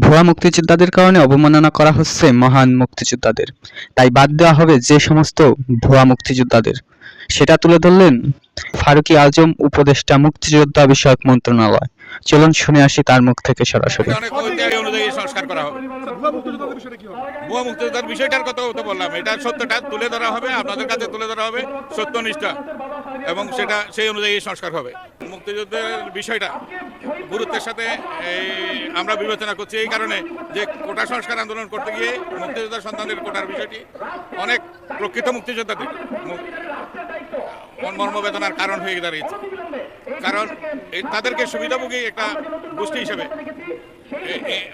ভুয়া মুক্তিযোদ্ধাদের কারণে অবমাননা করা হচ্ছে মহান মুক্তিযোদ্ধাদের। তাই বাদ দেওয়া হবে যে সমস্ত ভুয়া মুক্তিযোদ্ধাদের। সেটা তুলে ধরলেন ফারুকী আজম, উপদেষ্টা, মুক্তিযোদ্ধা বিষয়ক মন্ত্রণালয়। চলুন শুনে আসি তার মুখ থেকে সরাসরি। সংস্কার করা হবে। মুক্তিযোদ্ধার বিষয়টার কথা তো বললাম। এটা সত্যটা তুলে ধরা হবে, আপনাদের কাছে তুলে ধরা হবে সত্যনিষ্ঠা এবং সেটা সেই অনুযায়ী সংস্কার হবে। মুক্তিযুদ্ধের বিষয়টা, গুরুত্বের সাথে আমরা বিবেচনা করছি এই কারণে যে কোটা সংস্কার আন্দোলন করতে গিয়ে মুক্তিযোদ্ধার সন্তানদের কোটার বিষয়টি অনেক প্রকৃত মুক্তিযোদ্ধাদের মর্মবেদনার কারণ হয়ে দাঁড়িয়েছে। কারণ তাদেরকে সুবিধাভোগী একটা গোষ্ঠী হিসেবে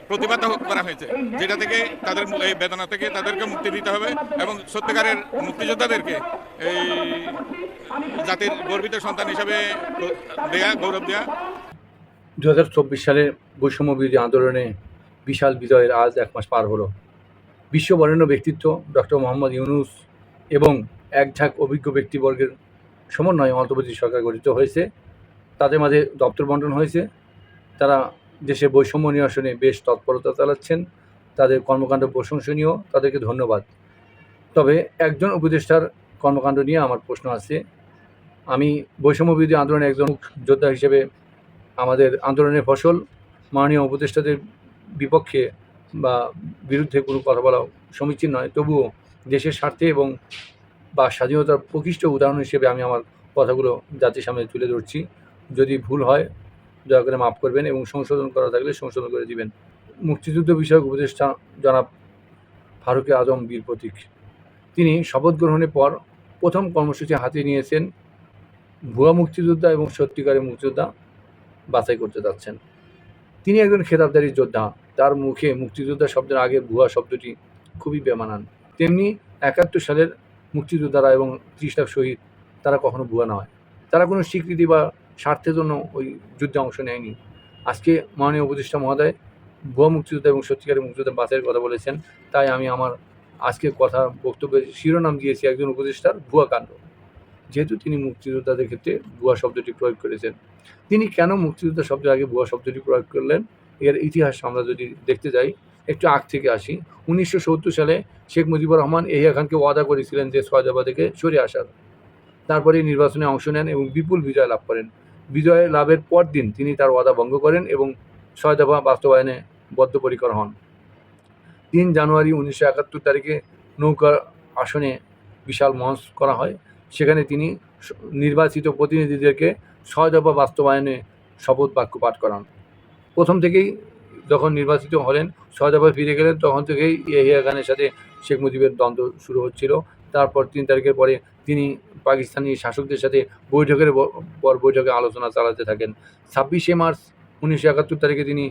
প্রতিবাদ করা হয়েছে, যেটা থেকে তাদের এই বেদনা থেকে তাদেরকে মুক্তি দিতে হবে এবং সত্যিকারের মুক্তিযোদ্ধাদেরকে এই জাতির গর্বিত সন্তান হিসেবে দেয়া, গৌরব দেয়া। দু হাজার চব্বিশ সালের বৈষম্য বিরোধী আন্দোলনে বিশাল বিজয়ের আজ এক মাস পার হলো। বিশ্ববরেণ্য ব্যক্তিত্ব ডক্টর মোহাম্মদ ইউনুস এবং এক ঝাঁক অভিজ্ঞ ব্যক্তিবর্গের সমন্বয়ে অন্তর্বর্তী সরকার গঠিত হয়েছে। তাদের মাঝে দপ্তর বন্টন হয়েছে। তারা দেশে বৈষম্য নিরসনে বেশ তৎপরতা চালাচ্ছেন। তাদের কর্মকাণ্ড প্রশংসনীয়। তাদেরকে ধন্যবাদ। তবে একজন উপদেষ্টার কর্মকাণ্ড নিয়ে আমার প্রশ্ন আছে। আমি বৈষম্য বিরোধী আন্দোলনের একজন যোদ্ধা হিসেবে আমাদের আন্দোলনের ফসল মাননীয় উপদেষ্টাদের বিপক্ষে বা বিরুদ্ধে কোনো কথা বলা সমীচীন নয়। তবুও দেশের স্বার্থে এবং বা স্বাধীনতার প্রকৃষ্ট উদাহরণ হিসেবে আমি আমার কথাগুলো জাতির সামনে তুলে ধরছি। যদি ভুল হয়, দয়া করে মাফ করবেন এবং সংশোধন করা থাকলে সংশোধন করে দিবেন। মুক্তিযুদ্ধ বিষয়ক উপদেষ্টা জনাব ফারুকে আজম বীর প্রতীক। তিনি শপথ গ্রহণের পর প্রথম কর্মসূচি হাতে নিয়েছেন ভুয়া মুক্তিযোদ্ধা এবং সত্যিকারের মুক্তিযোদ্ধা বাছাই করতে যাচ্ছেন। তিনি একজন খেতাবদারী যোদ্ধা। তার মুখে মুক্তিযোদ্ধা শব্দের আগে ভুয়া শব্দটি খুবই বেমানান। তেমনি একাত্তর সালের মুক্তিযোদ্ধারা এবং ত্রিশ লাখ শহীদ, তারা কখনো ভুয়া নয়। তারা কোনো স্বীকৃতি বা স্বার্থের জন্য ওই যুদ্ধে অংশ নেয়নি। আজকে মাননীয় উপদেষ্টা মহোদয় ভুয়া মুক্তিযোদ্ধা এবং সত্যিকারের মুক্তিযোদ্ধা বাছাইয়ের কথা বলেছেন। তাই আমি আমার আজকে কথা, বক্তব্যের শিরোনাম দিয়েছি একজন উপদেষ্টার ভুয়া কাণ্ড। যেহেতু তিনি মুক্তিযোদ্ধাদের ক্ষেত্রে ভুয়া শব্দটি প্রয়োগ করেছেন। তিনি কেন মুক্তিযোদ্ধা শব্দের আগে ভুয়া শব্দটি প্রয়োগ করলেন? এর ইতিহাস আমরা যদি দেখতে যাই, একটু আগ থেকে আসি। উনিশশো সত্তর সালে শেখ মুজিবুর রহমান এহিয়া খানকে ওয়াদা করেছিলেন যে সয়দাবাদ থেকে সরে আসার। তারপরে নির্বাচনে অংশ নেন এবং বিপুল বিজয় লাভ করেন। বিজয় লাভের পর দিন তিনি তার ওয়াদা ভঙ্গ করেন এবং ছয় দফা বাস্তবায়নে বদ্ধপরিকর হন। তিন জানুয়ারি উনিশশো একাত্তর তারিখে নৌকা আসনে বিশাল মঞ্চ করা হয়। সেখানে তিনি নির্বাচিত প্রতিনিধিদেরকে ছয় দফা বাস্তবায়নে শপথ বাক্য পাঠ করান। প্রথম থেকেই যখন নির্বাচিত হলেন ছয় দফায় ফিরে গেলেন, তখন থেকেই ইয়াহিয়া খানের সাথে শেখ মুজিবের দ্বন্দ্ব শুরু হচ্ছিল। তারপর তিন তারিখের পরে তিনি পাকিস্তানি শাসকদের সাথে বৈঠকের পর বৈঠকে আলোচনা চালাতে থাকেন। ছাব্বিশে মার্চ উনিশশো একাত্তর তারিখে তিনি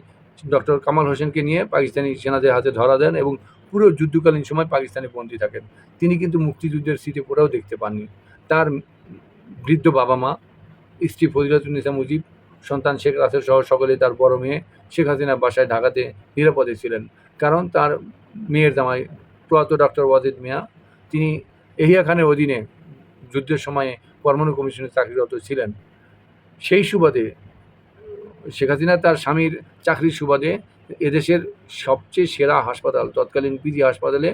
ডক্টর কামাল হোসেনকে নিয়ে পাকিস্তানি সেনাদের হাতে ধরা দেন এবং পুরো যুদ্ধকালীন সময় পাকিস্তানে বন্দী থাকেন। তিনি কিন্তু মুক্তিযুদ্ধের স্মৃতি পড়াও দেখতে পাননি। তার বৃদ্ধ বাবা মা, স্ত্রী ফজিলাতুন্নিসা মুজিব, সন্তান শেখ রাসেল সহ সকলে তার বড় মেয়ে শেখ হাসিনার বাসায় ঢাকাতে নিরাপদে ছিলেন। কারণ তার মেয়ের জামাই প্রয়াত ডক্টর ওয়াজিদ মিয়া, তিনি এহিয়া খানের অধীনে যুদ্ধের সময়ে পরমাণু কমিশনে চাকরিরত ছিলেন। সেই সুবাদে শেখ হাসিনা তার স্বামীর চাকরির সুবাদে এদেশের সবচেয়ে সেরা হাসপাতাল, তৎকালীন পিজি হাসপাতালে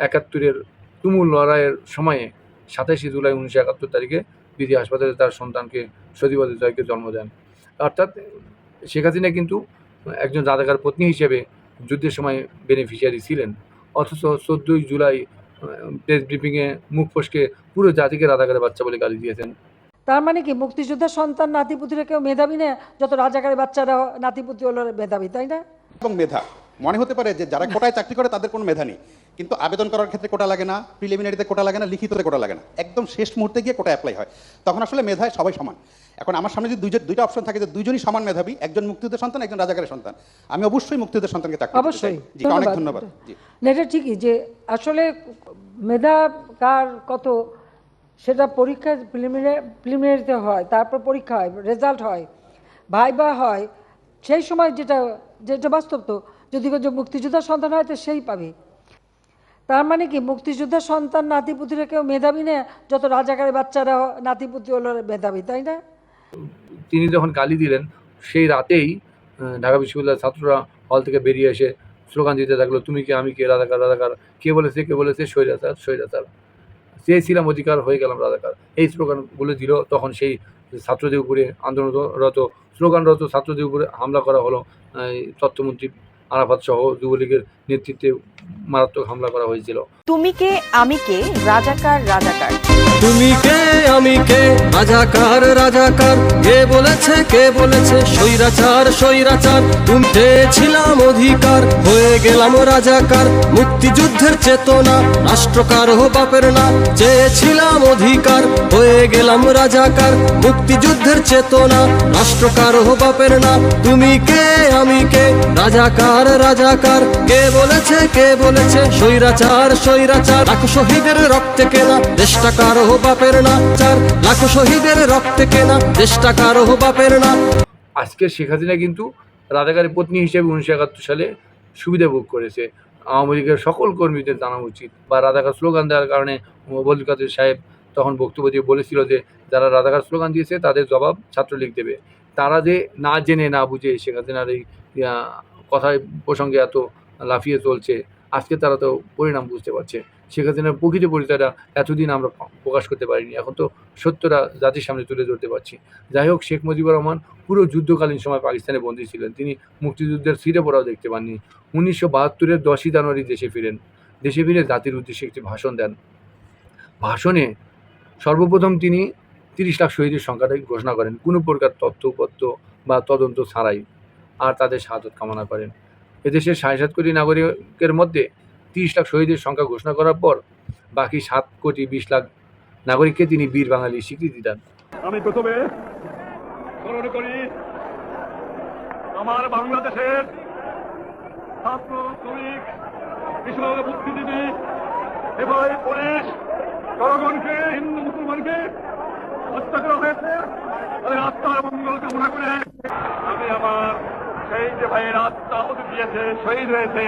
একাত্তরের তুমুল লড়াইয়ের সময়ে সাতাশে জুলাই উনিশশো একাত্তর তারিখে পিজি হাসপাতালে তার সন্তানকে সজীবাদ জয়কে জন্ম দেন। অর্থাৎ শেখ হাসিনা কিন্তু একজন রাজাকার পত্নী হিসেবে যুদ্ধের সময় বেনিফিশিয়ারি ছিলেন। অথচ চোদ্দোই জুলাই প্রেস ব্রিফিংয়ে মুখ ফসকে পুরো জাতিকে রাজাকারের বাচ্চা বলে গালি দিয়েছেন। তার মানে কি মুক্তিযোদ্ধার সন্তান নাতিপুতিরা কেউ মেধাবী না? যত রাজাকারের বাচ্চারা নাতিপুতি হলো মেধাবী তাই না? এবং মেধা। মনে হতে পারে যে যারা কোটায় চাকরি করে তাদের কোনো মেধা নেই। কিন্তু আবেদন করার ক্ষেত্রে কোটা লাগে না প্রিলিমিনারিতে কোটা লাগে না লিখিততে কোটা লাগে না। একদম শেষ মুহূর্তে গিয়ে কোটা অ্যাপ্লাই হয়। তখন আসলে মেধায় সবাই সমান। এখন আমার সামনে যদি দুইজন দুইটা অপশন থাকে যে দুইজনই সমান মেধাবী একজন মুক্তিযুদ্ধের সন্তান একজন রাজাকারের সন্তান। আমি অবশ্যই মুক্তিযুদ্ধের সন্তানকে চাকরি অবশ্যই। জি অনেক ধন্যবাদ। জি। না, এটা ঠিকই যে আসলে মেধা কার কত? সেটা পরীক্ষা প্রিলিমিনারি প্রিলিমিনারিতে হয় তারপর পরীক্ষা হয় রেজাল্ট হয় ভাইবা হয়। সেই সময় যেটা যেটা বাস্তব তো যদি কেউ মুক্তিযোদ্ধার সন্তান হয়, তো সেই পাবে। তার মানে কি, মুক্তিযোদ্ধার সন্তান নাতিপুতিরা কেউ মেধাবী না, যত রাজাকারের বাচ্চারা নাতিপুতি হলো মেধাবী, তাই না? তিনি যখন গালি দিলেন, সেই রাতেই ঢাকা বিশ্ববিদ্যালয়ের ছাত্ররা হল থেকে বেরিয়ে এসে স্লোগান দিতে থাকল, তুমি কে? আমি কে? রাজাকার রাজাকার। কে বলেছে কে বলেছে? স্বৈরাচার স্বৈরাচার। চেয়েছিলাম অধিকার, হয়ে গেলাম রাজাকার। এই স্লোগানগুলো দিল, তখন সেই ছাত্রদের উপরে আন্দোলনরত, স্লোগানরত ছাত্রদের উপরে হামলা করা হলো তথ্যমন্ত্রী আরাফাত সহ যুবলীগের নেতৃত্বে মারাত্মক হামলা করা হয়েছিল। তুমি কে আমি কে? রাজাকার রাজাকার। তুমি কে আমি কে? রাজাকার রাজাকার। কে বলেছে কে বলেছে? স্বৈরাচার স্বৈরাচার। তুমি ছিলাম অধিকার হয়ে গেলাম রাজাকার। মুক্তিযুদ্ধের চেতনা রাষ্ট্রকার হো বাপের না। চেয়েছিলাম অধিকার হয়ে গেলাম রাজাকার। মুক্তিযুদ্ধের চেতনা রাষ্ট্রকার হো বাপের না। তুমি কে আমি কে? রাজাকার রাজাকার। কে বলেছে কে বলেছে, স্বৈরাচার স্বৈরাচার, লাখো শহীদের রক্তে কেনা, দেশটা কারও বাপের না চার লাখো শহীদের রক্তে কেনা, দেশটা কারও বাপের না আজকে শেখ হাসিনা কিন্তু রাজাকারের পত্নী হিসেবে উনিশশো একাত্তর সালে সুবিধা ভোগ করেছে। আওয়ামী লীগের সকল কর্মীদের জানা উচিত বা রাজাকার স্লোগান দেওয়ার কারণে বদুল কাদের সাহেব তখন বক্তব্য দিয়ে বলেছিল যে, যারা রাজাকার স্লোগান দিয়েছে, তাদের জবাব ছাত্রলীগ দেবে। তারা যে না জেনে না বুঝে শেখ হাসিনার এই কথায় প্রসঙ্গে এত লাফিয়ে চলছে আজকে তারা তো পরিণাম বুঝতে পারছে। শেখ হাসিনার প্রকৃত পরিচয়টা এতদিন আমরা প্রকাশ করতে পারিনি। এখন তো সত্যটা জাতির সামনে তুলে ধরতে পারছি। যাই হোক, শেখ মুজিবুর রহমান পুরো যুদ্ধকালীন সময় পাকিস্তানে বন্দী ছিলেন। তিনি মুক্তিযুদ্ধের সিটে পড়াও দেখতে পাননি। উনিশশো বাহাত্তরের দশই জানুয়ারি দেশে ফিরেন। দেশে ফিরে জাতির উদ্দেশ্যে একটি ভাষণ দেন। ভাষণে সর্বপ্রথম তিনি তিরিশ লাখ শহীদের সংখ্যাটাই ঘোষণা করেন। কোনো প্রকার তথ্যপত্র বা তদন্ত ছাড়াই। আর তাদের শাহাদত কামনা করেন। এদেশের সাড়ে সাত কোটি নাগরিকের মধ্যে তিরিশ লাখ শহীদের সংখ্যা ঘোষণা করার পর বাকি সাত কোটি বিশ লাখ নাগরিককে তিনি বীর বাঙালি স্বীকৃতি দেন। আমি প্রথমে স্মরণ করি, আমার বাংলাদেশের ছাত্র, শ্রমিক, কৃষক, বুদ্ধিজীবী এবং পুলিশ জনগণকে, হিন্দু, মুসলমানকে হত্যা করা হয়েছে। তাদের আত্মার মঙ্গল কামনা করে সেই যে ভাইয়ের আত্মা হুতি দিয়েছে, শহীদ হয়েছে,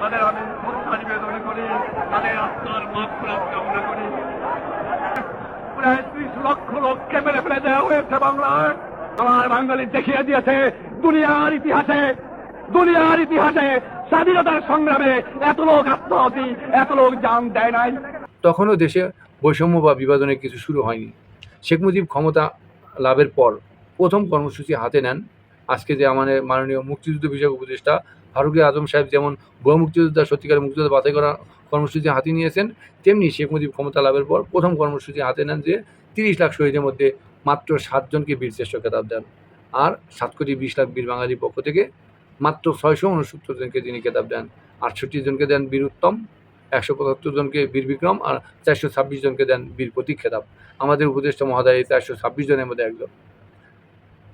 তাদের আমি শ্রদ্ধা নিবেদন করি, তাদের আত্মার মাপ কামনা করি। প্রায় ত্রিশ লক্ষ মেরে ফেলে দেওয়া হয়েছে বাংলায়। আমার বাঙালি দেখিয়ে দিয়েছে দুনিয়ার ইতিহাসে দুনিয়ার ইতিহাসে স্বাধীনতার সংগ্রামে এত লোক আত্মহতি, এত লোক জান দেয় নাই। তখনও দেশে বৈষম্য বা বিভাজনের কিছু শুরু হয়নি। শেখ মুজিব ক্ষমতা লাভের পর প্রথম কর্মসূচি হাতে নেন আজকে যে আমাদের মাননীয় মুক্তিযুদ্ধ বিষয়ক উপদেষ্টা ফারুকি আজম সাহেব যেমন গো মুক্তিযোদ্ধা সত্যিকারের মুক্তিযোদ্ধা বাছাই করা কর্মসূচি হাতে নিয়েছেন তেমনি শেখ মুজিব ক্ষমতা লাভের পর প্রথম কর্মসূচি হাতে নেন যে তিরিশ লাখ শহীদের মধ্যে মাত্র সাতজনকে বীরশ্রেষ্ঠ খেতাব দেন। আর সাত কোটি বিশ লাখ বীর বাঙালির পক্ষ থেকে মাত্র ছয়শো উনসত্তর জনকে তিনি খেতাব দেন। আটষট্টি জনকে দেন বীর উত্তম, একশো পঁচাত্তর জনকে বীর বিক্রম আর চারশো ছাব্বিশ জনকে দেন বীর প্রতীক খেতাব। আমাদের উপদেষ্টা মহোদয় চারশো ছাব্বিশ জনের মধ্যে একজন।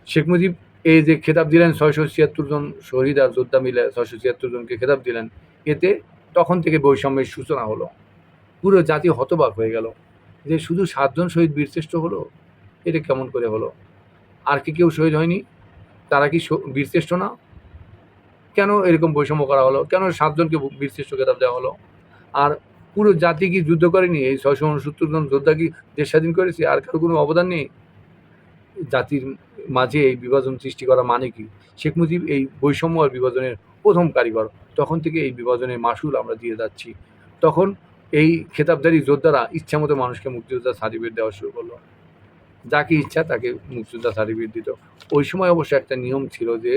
শেখ মুজিব এই যে খেতাব দিলেন ছয়শো ছিয়াত্তর জন শহীদ আর যোদ্ধা মিলে ছয়শো ছিয়াত্তর জনকে খেতাব দিলেন, এতে তখন থেকে বৈষম্যের সূচনা হলো। পুরো জাতি হতবাক হয়ে গেল। যে শুধু সাতজন শহীদ বীরশ্রেষ্ঠ হলো, এটা কেমন করে হলো? আর কি কেউ শহীদ হয়নি? তারা কি বীরশ্রেষ্ঠ না? কেন এরকম বৈষম্য করা হলো? কেন সাতজনকে বীরশ্রেষ্ঠ খেতাব দেওয়া হলো? আর পুরো জাতি কি যুদ্ধ করেনি? এই ছয়শো উনসত্তর জন যোদ্ধা কি দেশ স্বাধীন করেছে? আর কারও কোনো অবদান নেই? জাতির মাঝে এই বিভাজন সৃষ্টি করা মানে কি? শেখ মুজিব এই বৈষম্য আর বিভাজনের প্রথম কারিগর। তখন থেকে এই বিভাজনের মাসুল আমরা দিয়ে যাচ্ছি। তখন এই খেতাবদারি যোদ্ধারা ইচ্ছামতো মানুষকে মুক্তিযোদ্ধা সার্টিফিকেট দেওয়া শুরু করল। যাকে ইচ্ছা তাকে মুক্তিযোদ্ধা সার্টিফিকেট দিত। ওই সময় অবশ্য একটা নিয়ম ছিল যে,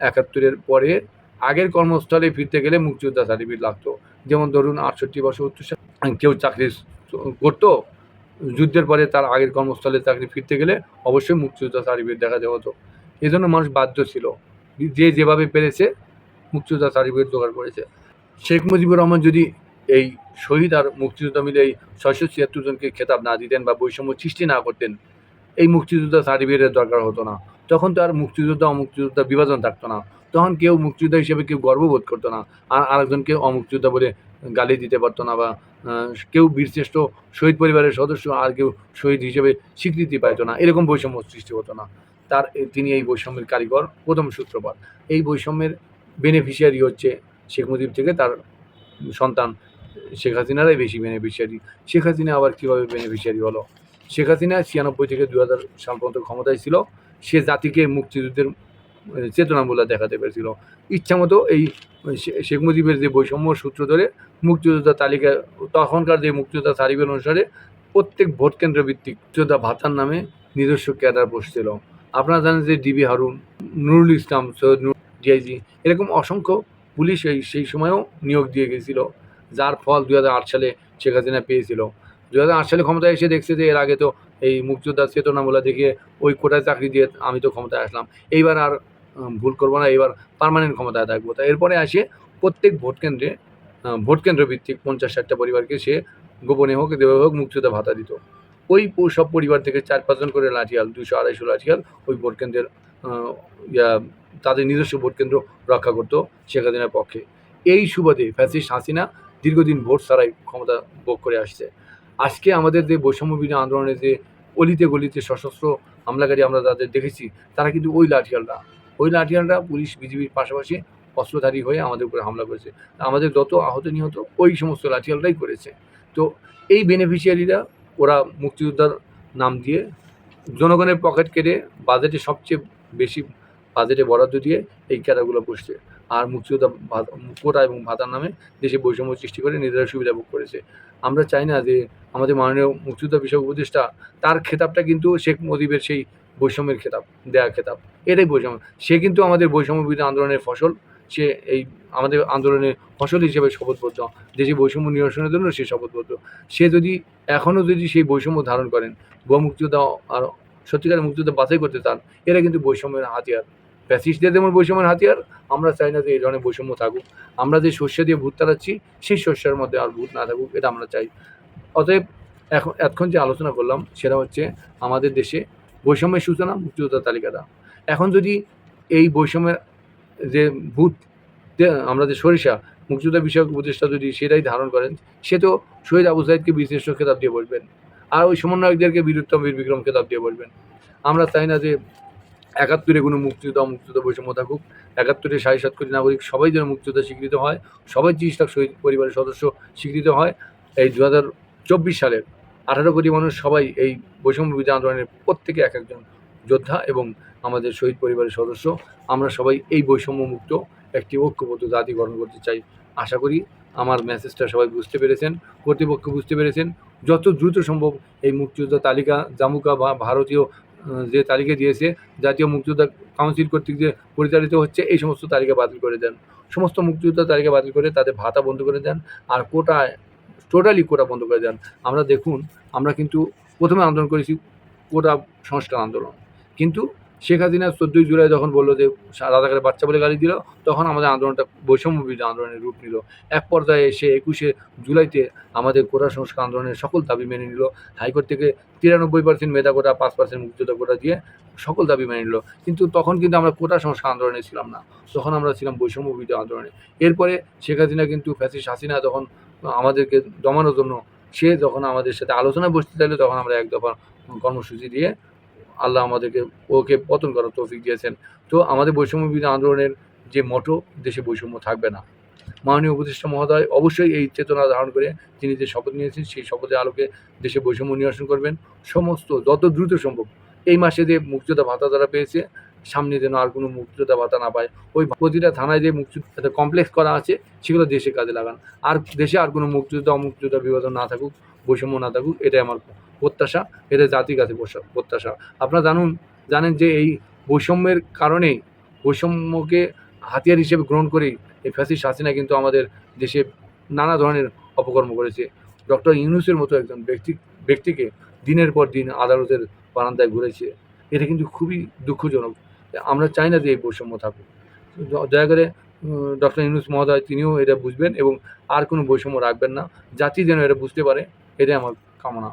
একাত্তরের পরে আগের কর্মস্থলে ফিরতে গেলে মুক্তিযোদ্ধা সার্টিফিকেট লাগতো। যেমন ধরুন আটষট্টি বছর উত্তর কেউ চাকরি করতো যুদ্ধের পরে তার আগের কর্মস্থলে চাকরি ফিরতে গেলে অবশ্যই মুক্তিযোদ্ধা সার্টিফিকেট দেখা দেওয়া হতো। এই জন্য মানুষ বাধ্য ছিল। যে যেভাবে পেরেছে মুক্তিযোদ্ধা সার্টিফিকেট জোগাড় করেছে। শেখ মুজিবুর রহমান যদি এই শহীদ আর মুক্তিযোদ্ধা মিলে এই ছয়শো ছিয়াত্তর জনকে খেতাব না দিতেন বা বৈষম্য সৃষ্টি না করতেন, এই মুক্তিযোদ্ধা সার্টিফিকেটের দরকার হতো না। তখন তো আর মুক্তিযোদ্ধা, অমুক্তিযোদ্ধা বিভাজন থাকতো না। তখন কেউ মুক্তিযোদ্ধা হিসেবে কেউ গর্ববোধ করতো না। আর আরেকজনকে অমুক্তিযোদ্ধা বলে গালি দিতে পারতো না বা কেউ বীরশ্রেষ্ঠ শহীদ পরিবারের সদস্য আর কেউ শহীদ হিসেবে স্বীকৃতি পাইতো না। এরকম বৈষম্য সৃষ্টি হতো না। তার তিনি এই বৈষম্যের কারিগর, প্রথম সূত্রপাত। এই বৈষম্যের বেনিফিশিয়ারি হচ্ছে শেখ মুজিব থেকে তার সন্তান শেখ হাসিনারাই বেশি বেনিফিশিয়ারি শেখ হাসিনা আবার কীভাবে বেনিফিশিয়ারি হলো? শেখ হাসিনা ছিয়ানব্বই থেকে দু হাজার সাল পর্যন্ত ক্ষমতায় ছিল। সে জাতিকে মুক্তিযুদ্ধের চেতনামূলক দেখাতে পেরেছিল। ইচ্ছামতো এই শেখ মুজিবের যে বৈষম্য সূত্র ধরে মুক্তিযোদ্ধা তালিকা, তখনকার যে মুক্তিযোদ্ধা তালিকা অনুসারে প্রত্যেক ভোট কেন্দ্র ভিত্তিক যোদ্ধা ভাতার নামে নিজস্ব ক্যাডার বসছিল। আপনারা জানেন যে ডিবি হারুন, নুরুল ইসলাম, সৈয়দ নুর, ডিআইজি, এরকম অসংখ্য পুলিশ এই, সেই সময়েও নিয়োগ দিয়ে গেছিল, যার ফল দু হাজার আট সালে শেখ হাসিনা পেয়েছিল। দু হাজার আট সালে ক্ষমতায় এসে দেখছে যে এর আগে তো এই মুক্তিযোদ্ধা চেতনামূলক দেখিয়ে ওই কোটায় চাকরি দিয়ে আমি তো ক্ষমতায় আসলাম। এইবার আর ভুল করব না, এবার পার্মানেন্ট ক্ষমতায় থাকব। তা এরপরে আসে প্রত্যেক ভোট কেন্দ্রে ভোট কেন্দ্র ভিত্তিক পঞ্চাশ ষাটটা পরিবারকে সে গোপনে হোক দেবে হোক, মুক্তিযোদ্ধা ভাতা দিত। ওই সব পরিবার থেকে চার পাঁচজন করে লাঠিয়াল, দুশো আড়াইশো লাঠিয়াল ওই ভোট কেন্দ্রের ইয়া, তাদের নিজস্ব ভোট কেন্দ্র রক্ষা করতো শেখ হাসিনার পক্ষে। এই সুবাদে ফ্যাসিস্ট হাসিনা দীর্ঘদিন ভোট ছাড়াই ক্ষমতা ভোগ করে আসছে। আজকে আমাদের যে বৈষম্য বিরোধী আন্দোলনে যে অলিতে গলিতে সশস্ত্র হামলাকারী আমরা তাদের দেখেছি, তারা কিন্তু ওই লাঠিয়ালরা। ওই লাঠিয়ালরা পুলিশ, বিজিবির পাশাপাশি অস্ত্রধারী হয়ে আমাদের উপরে হামলা করেছে। আমাদের যত আহত নিহত, ওই সমস্ত লাঠিয়ালরাই করেছে। তো এই বেনিফিশিয়ারিরা ওরা মুক্তিযোদ্ধার নাম দিয়ে জনগণের পকেট কেটে বাজেটে সবচেয়ে বেশি বাজেটে বরাদ্দ দিয়ে এই ক্যাডারগুলো বসছে আর মুক্তিযোদ্ধা কোটা এবং ভাতার নামে দেশে বৈষম্য সৃষ্টি করে নিজেরা সুবিধা ভোগ করেছে। আমরা চাই না যে আমাদের মাননীয় মুক্তিযোদ্ধা বিষয়ক উপদেষ্টা, তার খেতাবটা কিন্তু শেখ মুজিবের সেই বৈষম্যের খেতাব, দেয়া খেতাব। এটাই বৈষম্য। সে কিন্তু আমাদের বৈষম্য বিরোধী আন্দোলনের ফসল। সে এই আমাদের আন্দোলনের ফসল হিসেবে শপথবদ্ধ। দেশে বৈষম্য নিরসনের জন্য সে শপথবদ্ধ। সে যদি এখনও যদি সেই বৈষম্য ধারণ করেন ভুয়া মুক্তিযোদ্ধা আর সত্যিকারের মুক্তিযোদ্ধা বাছাই করতে চান, এরা কিন্তু বৈষম্যের হাতিয়ার। ফ্যাসিস্টদের যেমন বৈষম্যের হাতিয়ার, আমরা চাই না যে এই ধরনের বৈষম্য থাকুক। আমরা যে শস্য দিয়ে ভূত তাড়াচ্ছি, সেই শস্যের মধ্যে আর ভূত না থাকুক, এটা আমরা চাই। অতএব এখন, এতক্ষণ যে আলোচনা করলাম, সেটা হচ্ছে আমাদের দেশে বৈষম্যের সূচনা, মুক্তিযোদ্ধার তালিকাটা এখন যদি এই বৈষম্যের যে ভূত আমরা যে সরিষা, মুক্তিযোদ্ধা বিষয়ক উপদেষ্টা যদি সেটাই ধারণ করেন, সে তো শহীদ আবু সাইদকে বিশিষ্ট খেতাব দিয়ে বলবেন। আর ওই সমন্বয়কদেরকে বীরুত্তম বীর বিক্রম খেতাব দিয়ে বলবেন। আমরা চাই না যে একাত্তরে কোনো মুক্তিযোদ্ধা মুক্তিযোদ্ধা বৈষম্য থাকুক। একাত্তরে সাড়ে সাত কোটি নাগরিক সবাই যেন মুক্তিযোদ্ধা স্বীকৃত হয়। সবাই তিরিশ লাখ শহীদ পরিবারের সদস্য স্বীকৃত হয়। এই দু হাজার চব্বিশ সালের আঠারো কোটি মানুষ সবাই এই বৈষম্য বিরোধী আন্দোলনের প্রত্যেকে এক একজন যোদ্ধা এবং আমাদের শহীদ পরিবারের সদস্য। আমরা সবাই এই বৈষম্য মুক্ত একটি ঐক্যবদ্ধ জাতি গঠন করতে চাই। আশা করি আমার মেসেজটা সবাই বুঝতে পেরেছেন, কর্তৃপক্ষ বুঝতে পেরেছেন। যত দ্রুত সম্ভব এই মুক্তিযোদ্ধা তালিকা জামুকা বা ভারতীয় যে তালিকা দিয়েছে, জাতীয় মুক্তিযোদ্ধা কাউন্সিল কর্তৃক যে পরিচালিত হচ্ছে, এই সমস্ত তালিকা বাতিল করে দেন। সমস্ত মুক্তিযোদ্ধা তালিকা বাতিল করে তাদের ভাতা বন্ধ করে দেন। আর কোটা টোটালি কোটা বন্ধ করে দেন। আমরা দেখুন, আমরা কিন্তু প্রথমে আন্দোলন করেছি কোটা সংস্কার আন্দোলন। কিন্তু শেখ হাসিনা চোদ্দোই জুলাই যখন বলল যে রাজাকারের বাচ্চা বলে গালি দিল, তখন আমাদের আন্দোলনটা বৈষম্য আন্দোলনের রূপ নিল। এক পর্যায়ে এসে একুশে জুলাইতে আমাদের কোটা সংস্কার আন্দোলনের সকল দাবি মেনে নিল। হাইকোর্ট থেকে তিরানব্বই পার্সেন্ট মেধা কোটা পাঁচ পার্সেন্ট মুক্তিযোদ্ধা কোটা দিয়ে সকল দাবি মেনে নিল। কিন্তু তখন কিন্তু আমরা কোটা সংস্কার আন্দোলনে ছিলাম না। তখন আমরা ছিলাম বৈষম্য বিরোধী আন্দোলনে। এরপরে শেখ হাসিনা কিন্তু ফ্যাসিস্ট হাসিনা তখন আমাদেরকে দমানোর জন্য সে যখন আমাদের সাথে আলোচনায় বসতে চাইলো, তখন আমরা এক দফা কর্মসূচি দিয়ে আল্লাহ আমাদেরকে ওকে পতন করার তৌফিক দিয়েছেন। তো আমাদের বৈষম্য বিরোধী আন্দোলনের যে মটো, দেশে বৈষম্য থাকবে না। মাননীয় উপদেষ্টা মহোদয় অবশ্যই এই চেতনা ধারণ করে তিনি যে শপথ নিয়েছেন, সেই শপথের আলোকে দেশে বৈষম্য নিরসন করবেন। সমস্ত, যত দ্রুত সম্ভব। এই মাসে যে মুক্তিযোদ্ধা ভাতা যারা পেয়েছে সামনে যেন আর কোনো মুক্তিযোদ্ধা ভাতা না পায়। ওই প্রতিটা থানায় যে মুক্তিযোদ্ধা কমপ্লেক্স করা আছে, সেগুলো দেশে কাজে লাগান। আর দেশে আর কোনো মুক্তিযোদ্ধা, অমুক্তিযোদ্ধা, বিভাজন না থাকুক, বৈষম্য না থাকুক, এটাই আমার প্রত্যাশা। এটা জাতির কাছে প্রত্যাশা। আপনারা জানুন, জানেন যে এই বৈষম্যের কারণে বৈষম্যকে হাতিয়ার হিসেবে গ্রহণ করেই এই ফ্যাসিস্ট হাসিনা কিন্তু আমাদের দেশে নানা ধরনের অপকর্ম করেছে। ডক্টর ইউনুসের মতো একজন ব্যক্তি ব্যক্তিকে দিনের পর দিন আদালতের বারান্দায় ঘুরেছে। এটা কিন্তু খুবই দুঃখজনক। আমরা চাই না যে এই বৈষম্য থাকুক। দয়া করে ডক্টর ইউনুস মহোদয়, তিনিও এটা বুঝবেন এবং আর কোনো বৈষম্য রাখবেন না। জাতি যেন এটা বুঝতে পারে, এটাই আমার কামনা।